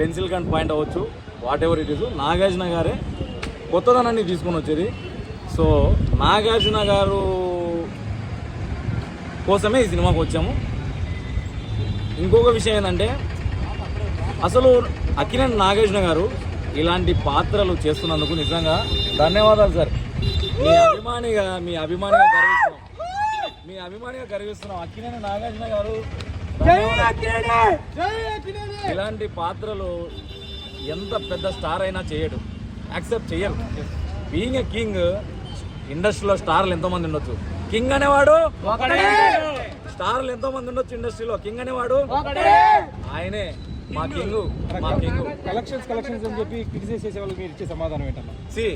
Pencil gun point అవ్వచ్చు whatever it is Nagarjuna గారే కొత్తదనాన్ని తీసుకొని వచ్చేది. సో నాగార్జున గారు కోసమే ఈ సినిమాకి వచ్చాము. ఇంకొక విషయం ఏంటంటే అసలు అక్కినేని నాగార్జున గారు ఇలాంటి పాత్రలు చేస్తున్నందుకు నిజంగా ధన్యవాదాలు సార్. మీ అభిమానిగా మీ అభిమానిగా గర్విస్తున్నాం. మీ అభిమానిగా గర్విస్తున్నాం. అక్కినేని నాగార్జున గారు ఇలాంటి పాత్రలు ఎంత పెద్ద స్టార్ అయినా చేయడు. యాక్సెప్ట్ చేయరు బీయింగ్ ఏ కింగ్ ఇండస్ట్రీలో స్టార్లు ఎంతో మంది ఉండొచ్చు. కింగ్ అనేవాడు స్టార్లు ఎంతో మంది ఉండొచ్చు ఇండస్ట్రీలో. కింగ్ అనేవాడు ఆయనే. మా కింగ్ మా కింగ్. కలెక్షన్స్ కలెక్షన్స్ అని చెప్పి క్రిటిసైజ్ చేసే వాళ్ళకి మీరు ఇచ్చే సమాధానం ఏంటన్నా సి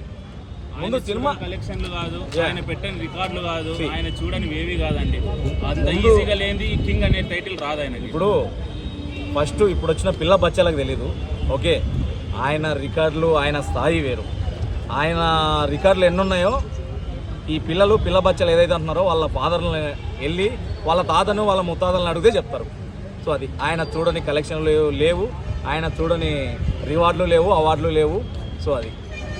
ముందు సినిమా కలెక్షన్లు కాదు. ఆయన పెట్టని రికార్డులు కాదు. ఆయన చూడని ఏవి కాదండి. అంత ఈజీగా లేనిది కింగ్ అనే టైటిల్ రాదు ఆయనకి. ఇప్పుడు ఫస్ట్ ఇప్పుడు వచ్చిన పిల్ల బచ్చాలకు తెలీదు. ఓకే ఆయన రికార్డులు ఆయన స్థాయి వేరు. ఆయన రికార్డులు ఎన్ని ఉన్నాయో ఈ పిల్లలు పిల్ల బచ్చలు ఏదైతే అంటున్నారో వాళ్ళ ఫాదర్ని వెళ్ళి వాళ్ళ తాతను వాళ్ళ ముత్తాతలను అడిగితే చెప్తారు. సో అది ఆయన చూడని కలెక్షన్లు లేవు లేవు. ఆయన చూడని రివార్డులు లేవు అవార్డులు లేవు. సో అది.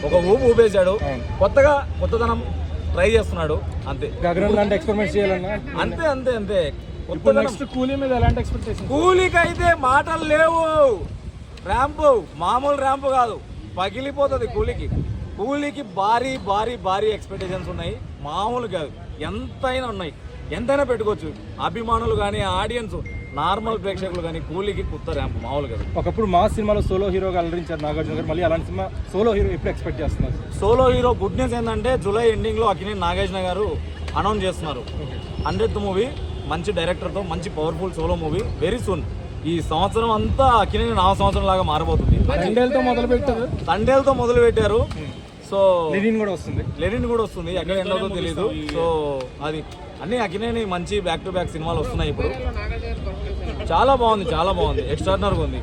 ఒక ఊపు ఊపేశాడు. కొత్తగా కొత్తదనం ట్రై చేస్తున్నాడు. అంతే. చేయాలన్నా? అంతే అంతే అంతే. ఇప్పుడు నెక్స్ట్ కూలీ మీద ఎలాంటి ఎక్స్పెక్టేషన్ కూలీకి అయితే మాటలు లేవు. ర్యాంపు మామూలు ర్యాంపు కాదు. పగిలిపోతుంది కూలీకి. కూలీకి భారీ భారీ భారీ ఎక్స్పెక్టేషన్స్ ఉన్నాయి. మామూలు కాదు. ఎంతైనా ఉన్నాయి. ఎంతైనా పెట్టుకోవచ్చు. అభిమానులు కానీ ఆడియన్స్ నార్మల్ ప్రేక్షకులు కానీ కూలీకి కొత్త ర్యాంపు మామూలు కాదు. ఒకప్పుడు మా సినిమాలో సోలో హీరోగా అలరించారు నాగార్జున గారు. మళ్ళీ అలాంటి సినిమా సోలో హీరో ఎప్పుడు ఎక్స్పెక్ట్ చేస్తున్నారు? సోలో హీరో గుడ్ న్యూస్ ఏంటంటే జూలై ఎండింగ్లో అక్కినేని నాగార్జున గారు అనౌన్స్ చేస్తున్నారు. హండ్రెడ్ మూవీ మంచి డైరెక్టర్తో మంచి powerful solo movie very soon. ఈ సంవత్సరం అంతా అక్కినేని నా సంవత్సరం లాగా మారబోతుంది. రెండేళ్ళతో మొదలు పెట్టారు తండేలతో మొదలు పెట్టారు సో లెనిన్ కూడా వస్తుంది. లెనిన్ కూడా వస్తుంది. ఎక్కడ ఎండవుతో తెలియదు సో అది అన్ని అక్కినేని మంచి బ్యాక్ టు బ్యాక్ సినిమాలు వస్తున్నాయి ఇప్పుడు. చాలా బాగుంది చాలా బాగుంది. ఎక్స్ట్రాడినరీగా ఉంది.